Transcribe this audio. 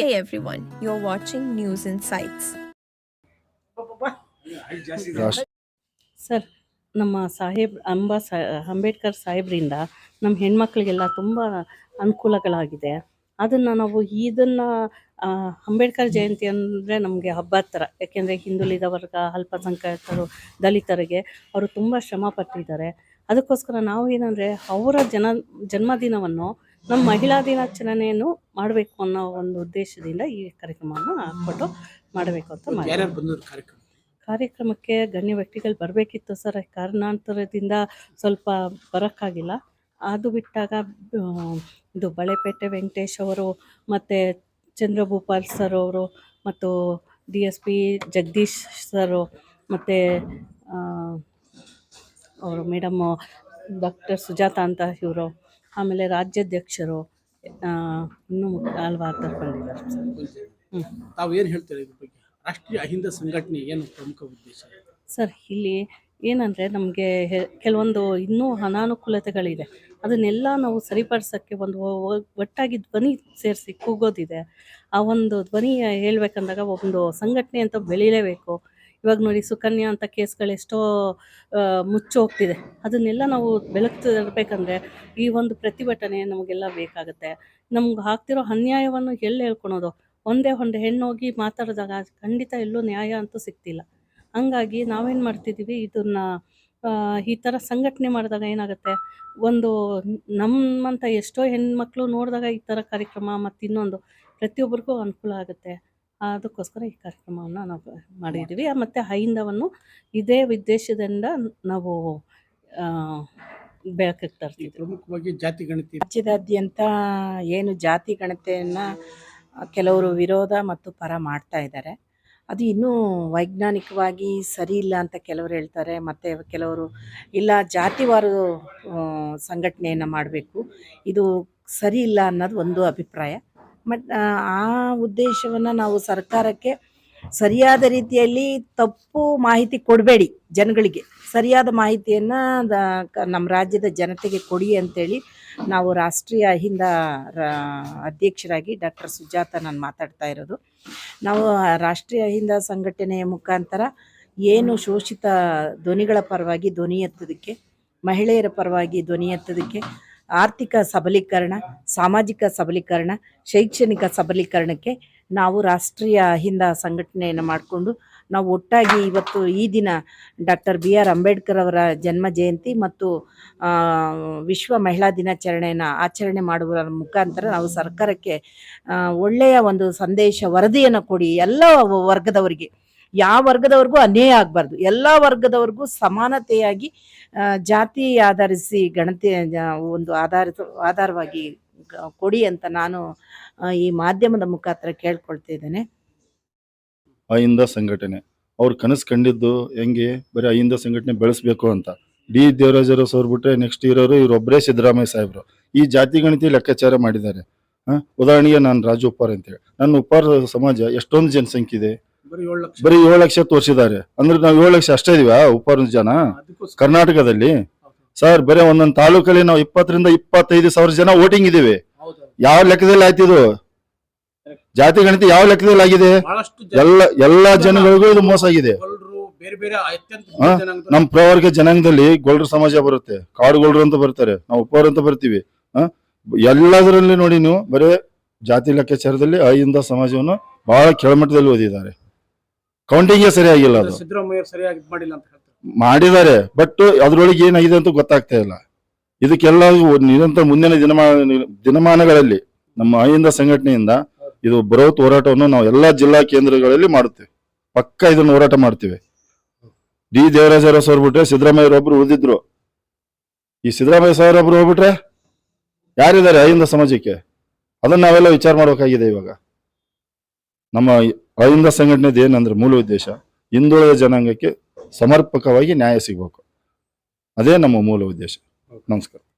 Hey everyone, you're watching News Insights. Sir ನಮ್ಮ ಸಾಹೇಬ್ ಅಂಬಾ ಸಾ ಅಂಬೇಡ್ಕರ್ ಸಾಹೇಬ್ರಿಂದ ನಮ್ಮ ಹೆಣ್ಮಕ್ಳಿಗೆಲ್ಲ ತುಂಬ ಅನುಕೂಲಗಳಾಗಿದೆ. ಅದನ್ನು ನಾವು ಇದನ್ನು ಅಂಬೇಡ್ಕರ್ ಜಯಂತಿ ಅಂದರೆ ನಮಗೆ ಹಬ್ಬದ ಥರ. ಯಾಕೆಂದರೆ ಹಿಂದುಳಿದ ವರ್ಗ ಅಲ್ಪಸಂಖ್ಯಾತರು ದಲಿತರಿಗೆ ಅವರು ತುಂಬ ಶ್ರಮ ಪಟ್ಟಿದ್ದಾರೆ. ಅದಕ್ಕೋಸ್ಕರ ನಾವು ಏನಂದರೆ ಅವರ ಜನ ಜನ್ಮದಿನವನ್ನು ನಮ್ಮ ಮಹಿಳಾ ದಿನಾಚರಣೆಯನ್ನು ಮಾಡಬೇಕು ಅನ್ನೋ ಒಂದು ಉದ್ದೇಶದಿಂದ ಈ ಕಾರ್ಯಕ್ರಮವನ್ನು ಹಾಕ್ಬಿಟ್ಟು ಮಾಡಬೇಕು ಅಂತ ಕಾರ್ಯಕ್ರಮ? ಕಾರ್ಯಕ್ರಮಕ್ಕೆ ಗಣ್ಯ ವ್ಯಕ್ತಿಗಳು ಬರಬೇಕಿತ್ತು ಸರ್. ಕಾರಣಾಂತರದಿಂದ ಸ್ವಲ್ಪ ಬರೋಕ್ಕಾಗಿಲ್ಲ. ಅದು ಬಿಟ್ಟಾಗ ಇದು ಬಳೆಪೇಟೆ ವೆಂಕಟೇಶ್ ಅವರು ಮತ್ತು ಚಂದ್ರಭೂಪಾಲ್ ಸರ್ ಅವರು ಮತ್ತು D S P Jagadish sir ಮತ್ತು ಅವರು ಮೇಡಮ್ಮು ಡಾಕ್ಟರ್ ಸುಜಾತ ಅಂತ ಇವರು ಆಮೇಲೆ ರಾಜ್ಯಾಧ್ಯಕ್ಷರು ಇನ್ನೂ ಹಲವಾರು ತರ್ಕೊಂಡಿದ್ದಾರೆ. ಹ್ಞೂ ತಾವು ಏನು ಹೇಳ್ತಾರೆ ಇದ್ರ ಬಗ್ಗೆ? ರಾಷ್ಟ್ರೀಯ ಅಹಿಂದ ಸಂಘಟನೆ ಏನು ಪ್ರಮುಖ ಉದ್ದೇಶ? ಸರ್ ಇಲ್ಲಿ ಏನಂದರೆ ನಮಗೆ ಕೆಲವೊಂದು ಇನ್ನೂ ಅನಾನುಕೂಲತೆಗಳಿದೆ. ಅದನ್ನೆಲ್ಲ ನಾವು ಸರಿಪಡಿಸೋಕ್ಕೆ ಒಂದು ಒಟ್ಟಾಗಿ ಧ್ವನಿ ಸೇರಿಸಿ ಕೂಗೋದಿದೆ. ಆ ಒಂದು ಧ್ವನಿ ಹೇಳ್ಬೇಕಂದಾಗ ಒಂದು ಸಂಘಟನೆ ಅಂತ ಬೆಳೀಲೇಬೇಕು. ಇವಾಗ ನೋಡಿ ಸುಕನ್ಯಾ ಅಂತ ಕೇಸ್ಗಳು ಎಷ್ಟೋ ಮುಚ್ಚೋಗ್ತಿದೆ ಅದನ್ನೆಲ್ಲ ನಾವು ಬೆಳಕು ತರಬೇಕಂದ್ರೆ ಈ ಒಂದು ಪ್ರತಿಭಟನೆ ನಮಗೆಲ್ಲ ಬೇಕಾಗುತ್ತೆ. ನಮ್ಗೆ ಆಗ್ತಿರೋ ಅನ್ಯಾಯವನ್ನು ಎಲ್ಲಿ ಹೇಳ್ಕೊಳೋದು? ಒಂದೇ ಒಂದು ಹೆಣ್ಣೋಗಿ ಮಾತಾಡಿದಾಗ ಖಂಡಿತ ಎಲ್ಲೂ ನ್ಯಾಯ ಅಂತೂ ಸಿಗ್ತಿಲ್ಲ. ಹಂಗಾಗಿ ನಾವೇನು ಮಾಡ್ತಿದ್ದೀವಿ? ಇದನ್ನ ಈ ಥರ ಸಂಘಟನೆ ಮಾಡಿದಾಗ ಏನಾಗುತ್ತೆ? ಒಂದು ನಮ್ಮಂಥ ಎಷ್ಟೋ ಹೆಣ್ಮಕ್ಳು ನೋಡಿದಾಗ ಈ ಥರ ಕಾರ್ಯಕ್ರಮ ಮತ್ತು ಇನ್ನೊಂದು ಪ್ರತಿಯೊಬ್ಬರಿಗೂ ಅನುಕೂಲ ಆಗುತ್ತೆ. ಅದಕ್ಕೋಸ್ಕರ ಈ ಕಾರ್ಯಕ್ರಮವನ್ನು ನಾವು ಮಾಡಿದ್ದೀವಿ. ಮತ್ತು ಹೈಂದವನ್ನು ಇದೇ ಉದ್ದೇಶದಿಂದ ನಾವು ಬೆಳಕಿಗೆ ಈ ತರ್ತಿದ್ವಿ ಪ್ರಮುಖವಾಗಿ ಜಾತಿ ಗಣತಿ. ರಾಜ್ಯದಾದ್ಯಂತ ಏನು ಜಾತಿ ಗಣತೆಯನ್ನು ಕೆಲವರು ವಿರೋಧ ಮತ್ತು ಪರ ಮಾಡ್ತಾ ಇದ್ದಾರೆ. ಅದು ಇನ್ನೂ ವೈಜ್ಞಾನಿಕವಾಗಿ ಸರಿ ಇಲ್ಲ ಅಂತ ಕೆಲವರು ಹೇಳ್ತಾರೆ. ಮತ್ತು ಕೆಲವರು ಇಲ್ಲ ಜಾತಿವಾರು ಸಂಘಟನೆಯನ್ನು ಮಾಡಬೇಕು. ಇದು ಸರಿ ಇಲ್ಲ ಅನ್ನೋದು ಒಂದು ಅಭಿಪ್ರಾಯ. ಬಟ್ ಆ ಉದ್ದೇಶವನ್ನು ನಾವು ಸರ್ಕಾರಕ್ಕೆ ಸರಿಯಾದ ರೀತಿಯಲ್ಲಿ ತಪ್ಪು ಮಾಹಿತಿ ಕೊಡಬೇಡಿ ಜನಗಳಿಗೆ. ಸರಿಯಾದ ಮಾಹಿತಿಯನ್ನು ನಮ್ಮ ರಾಜ್ಯದ ಜನತೆಗೆ ಕೊಡಿ ಅಂತೇಳಿ ನಾವು ರಾಷ್ಟ್ರೀಯ ಅಹಿಂದ ಅಧ್ಯಕ್ಷರಾಗಿ ಡಾಕ್ಟರ್ ಸುಜಾತ ನಾನು ಮಾತಾಡ್ತಾ ಇರೋದು. ನಾವು ರಾಷ್ಟ್ರೀಯ ಅಹಿಂದ ಸಂಘಟನೆಯ ಮುಖಾಂತರ ಏನು ಶೋಷಿತ ಧ್ವನಿಗಳ ಪರವಾಗಿ ಧ್ವನಿ ಎತ್ತೋದಕ್ಕೆ, ಮಹಿಳೆಯರ ಪರವಾಗಿ ಧ್ವನಿ ಎತ್ತೋದಕ್ಕೆ ಆರ್ಥಿಕ ಸಬಲೀಕರಣ, ಸಾಮಾಜಿಕ ಸಬಲೀಕರಣ, ಶೈಕ್ಷಣಿಕ ಸಬಲೀಕರಣಕ್ಕೆ ನಾವು ರಾಷ್ಟ್ರೀಯ ಹಿಂದ ಸಂಘಟನೆಯನ್ನು ಮಾಡಿಕೊಂಡು ನಾವು ಒಟ್ಟಾಗಿ ಇವತ್ತು ಈ ದಿನ ಡಾಕ್ಟರ್ ಬಿ ಆರ್ ಅಂಬೇಡ್ಕರ್ ಅವರ ಜನ್ಮ ಜಯಂತಿ ಮತ್ತು ವಿಶ್ವ ಮಹಿಳಾ ದಿನಾಚರಣೆಯನ್ನು ಆಚರಣೆ ಮಾಡುವ ಮುಖಾಂತರ ನಾವು ಸರ್ಕಾರಕ್ಕೆ ಒಳ್ಳೆಯ ಒಂದು ಸಂದೇಶ, ವರದಿಯನ್ನು ಕೊಡಿ ಎಲ್ಲ ವರ್ಗದವರಿಗೆ. ಯಾವ ವರ್ಗದವ್ರಿಗೂ ಅನ್ಯಾಯ ಆಗಬಾರ್ದು. ಎಲ್ಲ ವರ್ಗದವ್ರಿಗೂ ಸಮಾನತೆಯಾಗಿ ಜಾತಿ ಆಧರಿಸಿ ಗಣತಿ ಒಂದು ಆಧಾರಿತ ಆಧಾರವಾಗಿ ಕೊಡಿ ಅಂತ ನಾನು ಈ ಮಾಧ್ಯಮದ ಮುಖಾಂತರ ಕೇಳ್ಕೊಳ್ತಾ ಇದ್ದೇನೆ. ಅಹಿಂದ ಸಂಘಟನೆ. ಅವ್ರು ಕನಸು ಕಂಡಿದ್ದು ಹೆಂಗೆ? ಬರೀ ಅಹಿಂದ ಸಂಘಟನೆ ಬೆಳೆಸಬೇಕು ಅಂತ. ಡಿ. ದೇವರಾಜರು ಸರ್ ಬಿಟ್ರೆ ನೆಕ್ಸ್ಟ್ ಇರೋರು ಇವರೊಬ್ಬರೇ ಸಿದ್ದರಾಮಯ್ಯ ಸಾಹೇಬ್ರು. ಈ ಜಾತಿ ಗಣತಿ ಲೆಕ್ಕಾಚಾರ ಮಾಡಿದ್ದಾರೆ. ಉದಾಹರಣೆಗೆ ನಾನು ರಾಜು ಉಪ್ಪಾರ್ ಅಂತೇಳಿ. ನನ್ನ ಉಪ್ಪಾರ ಸಮಾಜ ಎಷ್ಟೊಂದು ಜನಸಂಖ್ಯೆ ಇದೆ. ಬರೀ ಏಳು ಲಕ್ಷ. ತೋರಿಸಿದ್ದಾರೆ. ಅಂದ್ರೆ ನಾವು ಏಳು ಲಕ್ಷ ಅಷ್ಟೇ ಇದೀವ ಉಪ್ಪಾರ ಜನ? ಕರ್ನಾಟಕದಲ್ಲಿ? ಸರ್ ಬರೀ ಒಂದೊಂದು ತಾಲೂಕಲ್ಲಿ ನಾವು ಇಪ್ಪತ್ತರಿಂದ ಇಪ್ಪತ್ತೈದು ಸಾವಿರ ಜನ ವೋಟಿಂಗ್ ಇದೀವಿ. ಯಾವ ಲೆಕ್ಕದಲ್ಲಿ ಆಯ್ತಿದು ಜಾತಿ ಗಣಿತ ಯಾವ ಲೆಕ್ಕದಲ್ಲಿ ಆಗಿದೆ? ಎಲ್ಲ ಎಲ್ಲ ಜನಗಳಿಗೂ ಇದು ಮೋಸ ಆಗಿದೆ. ನಮ್ ಪ್ರವರ್ಗ ಜನಾಂಗದಲ್ಲಿ ಗೊಲ್ರು ಸಮಾಜ ಬರುತ್ತೆ. ಕಾಡುಗೊಳ್ರು ಅಂತ ಬರ್ತಾರೆ. ನಾವು ಉಪ್ಪವ್ರು ಅಂತ ಬರ್ತೀವಿ? ಎಲ್ಲದರಲ್ಲಿ ನೋಡಿ ನೀವು ಬರೇ ಜಾತಿ ಲೆಕ್ಕಾಚಾರದಲ್ಲಿ ಅಹಿಂದ ಸಮಾಜವನ್ನು ಬಹಳ ಕೆಳಮಟ್ಟದಲ್ಲಿ ಓದಿದ್ದಾರೆ. ಕೌಂಟಿಂಗೇ ಸರಿಯಾಗಿಲ್ಲ ಅದು. ಸಿದ್ದರಾಮಯ್ಯ ಸರಿಯಾಗಿ ಮಾಡಿಲ್ಲ ಅಂತ ಹೇಳ್ತಾರೆ. ಮಾಡಿದ್ದಾರೆ ಬಟ್ ಅದ್ರೊಳಗೆ ಏನಾಗಿದೆ ಅಂತ ಗೊತ್ತಾಗ್ತಾ ಇಲ್ಲ. ಇದಕ್ಕೆಲ್ಲ ನಿರಂತರ ಮುಂದಿನ ದಿನಮಾನ ದಿನಮಾನಗಳಲ್ಲಿ ನಮ್ಮ ಅಹಿಂದ ಸಂಘಟನೆಯಿಂದ ಇದು ಬೃಹತ್ ಹೋರಾಟವನ್ನು ನಾವು ಎಲ್ಲಾ ಜಿಲ್ಲಾ ಕೇಂದ್ರಗಳಲ್ಲಿ ಮಾಡುತ್ತೇವೆ. ಪಕ್ಕ ಇದನ್ನು ಹೋರಾಟ ಮಾಡ್ತೀವಿ. ಡಿ ದೇವರಾಜ ಅರಸ್ ಅವ್ರು ಬಿಟ್ರೆ ಸಿದ್ದರಾಮಯ್ಯ ಒಬ್ರು ಉಳಿದಿದ್ರು. ಈ ಸಿದ್ದರಾಮಯ್ಯ ಸರ್ ಒಬ್ರು ಹೋಗ್ಬಿಟ್ರೆ ಯಾರಿದ್ದಾರೆ ಅಹಿಂದ ಸಮಾಜಕ್ಕೆ? ಅದನ್ನ ನಾವೆಲ್ಲ ವಿಚಾರ ಮಾಡಬೇಕಾಗಿದೆ ಇವಾಗ. ನಮ್ಮ ಅಹಿಂದ ಸಂಘಟನೆದು ಏನಂದ್ರೆ ಮೂಲ ಉದ್ದೇಶ ಹಿಂದುಳಿದ ಜನಾಂಗಕ್ಕೆ ಸಮರ್ಪಕವಾಗಿ ನ್ಯಾಯ ಸಿಗಬೇಕು. ಅದೇ ನಮ್ಮ ಮೂಲ ಉದ್ದೇಶ. ನಮಸ್ಕಾರ.